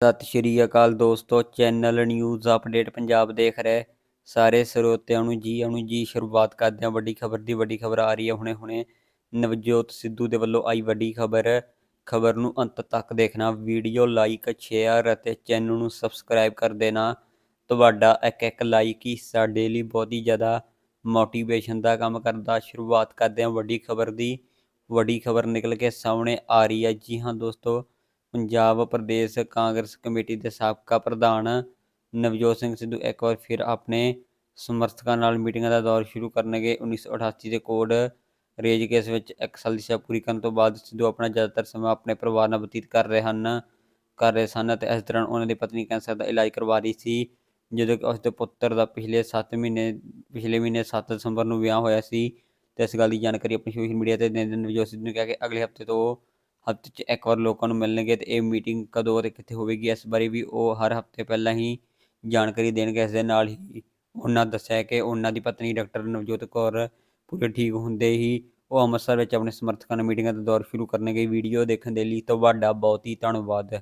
ਸਤਿ ਸ਼੍ਰੀ ਅਕਾਲ ਦੋਸਤੋ, channel news update Punjab ਦੇਖ ਰਹੇ ਸਾਰੇ ਸਰੋਤਿਆਂ ਨੂੰ ਜੀ ਆਉਣ ਜੀ ਸ਼ੁਰੂਆਤ ਕਰਦੇ ਹਾਂ। ਵੱਡੀ ਖਬਰ ਦੀ, ਵੱਡੀ ਖਬਰ ਆ ਰਹੀ ਹੈ ਹੁਣੇ ਹੁਣੇ। ਨਵਜੋਤ ਸਿੱਧੂ ਦੇ ਵੱਲੋਂ ਆਈ ਵੱਡੀ ਖਬਰ। ਖਬਰ ਨੂੰ ਅੰਤ ਤੱਕ ਦੇਖਣਾ, ਵੀਡੀਓ ਲਾਈਕ, ਸ਼ੇਅਰ ਅਤੇ ਚੈਨਲ ਨੂੰ ਸਬਸਕ੍ਰਾਈਬ ਕਰ ਦੇਣਾ। ਤੁਹਾਡਾ ਇੱਕ ਇੱਕ ਲਾਈਕ ਹੀ ਸਾਡੇ ਲਈ ਬਹੁਤ ਹੀ ਜ਼ਿਆਦਾ ਮੋਟੀਵੇਸ਼ਨ ਦਾ ਕੰਮ ਕਰਦਾ। ਸ਼ੁਰੂਆਤ ਕਰਦੇ ਹਾਂ ਵੱਡੀ ਖਬਰ ਦੀ। ਵੱਡੀ ਖਬਰ ਨਿਕਲ ਕੇ ਸਾਹਮਣੇ ਆ ਰਹੀ ਹੈ। ਜੀ ਹਾਂ ਦੋਸਤੋ ਪੰਜਾਬ ਪ੍ਰਦੇਸ਼ ਕਾਂਗਰਸ ਕਮੇਟੀ ਦੇ ਸਾਬਕਾ ਪ੍ਰਧਾਨ ਨਵਜੋਤ ਸਿੰਘ ਸਿੱਧੂ ਇੱਕ ਵਾਰ ਫਿਰ ਆਪਣੇ ਸਮਰਥਕਾਂ ਨਾਲ ਮੀਟਿੰਗਾਂ ਦਾ ਦੌਰ ਸ਼ੁਰੂ ਕਰਨਗੇ। 1988 ਦੇ ਕੋਡ ਰੇਜ ਕੇਸ ਵਿੱਚ ਇੱਕ ਸਾਲ ਦੀ ਸਜ਼ਾ ਪੂਰੀ ਕਰਨ ਤੋਂ ਬਾਅਦ ਸਿੱਧੂ ਆਪਣਾ ਜ਼ਿਆਦਾਤਰ ਸਮਾਂ ਆਪਣੇ ਪਰਿਵਾਰ ਨਾਲ ਬਤੀਤ ਕਰ ਰਹੇ ਹਨ, ਕਰ ਰਹੇ ਸਨ ਅਤੇ ਇਸ ਦੌਰਾਨ ਉਹਨਾਂ ਦੀ ਪਤਨੀ ਕੈਂਸਰ ਦਾ ਇਲਾਜ ਕਰਵਾ ਰਹੀ ਸੀ, ਜਦੋਂ ਕਿ ਉਸ ਦੇ ਪੁੱਤਰ ਦਾ ਪਿਛਲੇ 7 ਮਹੀਨੇ, ਪਿਛਲੇ ਮਹੀਨੇ 7 ਦਸੰਬਰ ਨੂੰ ਵਿਆਹ ਹੋਇਆ ਸੀ। ਤੇ ਇਸ ਗੱਲ ਦੀ ਜਾਣਕਾਰੀ ਆਪਣੀ ਸੋਸ਼ਲ ਮੀਡੀਆ ਤੇ ਦਿੰਦੇ ਨਵਜੋਤ ਸਿੱਧੂ ਨੇ ਕਿਹਾ ਕਿ ਅਗਲੇ ਹਫ਼ਤੇ ਤੋਂ ਹਫ਼ਤੇ 'ਚ ਇੱਕ ਵਾਰ ਲੋਕਾਂ ਨੂੰ ਮਿਲਣਗੇ ਤੇ ਇਹ ਮੀਟਿੰਗ ਕਦੋਂ ਅਤੇ ਕਿੱਥੇ ਹੋਵੇਗੀ, ਇਸ ਬਾਰੇ ਵੀ ਉਹ ਹਰ ਹਫ਼ਤੇ ਪਹਿਲਾਂ ਹੀ ਜਾਣਕਾਰੀ ਦੇਣਗੇ। ਇਸ ਦੇ ਨਾਲ ਹੀ ਉਹਨਾਂ ਦੱਸਿਆ ਕਿ ਉਹਨਾਂ ਦੀ ਪਤਨੀ ਡਾਕਟਰ ਨਵਜੋਤ ਕੌਰ ਪੂਰੇ ਠੀਕ ਹੁੰਦੇ ਹੀ ਉਹ ਅੰਮ੍ਰਿਤਸਰ ਵਿੱਚ ਆਪਣੇ ਸਮਰਥਕਾਂ ਨਾਲ ਮੀਟਿੰਗਾਂ ਦਾ ਦੌਰ ਸ਼ੁਰੂ ਕਰਨਗੇ। ਵੀਡੀਓ ਦੇਖਣ ਦੇ ਲਈ ਤੁਹਾਡਾ ਬਹੁਤ ਹੀ ਧੰਨਵਾਦ।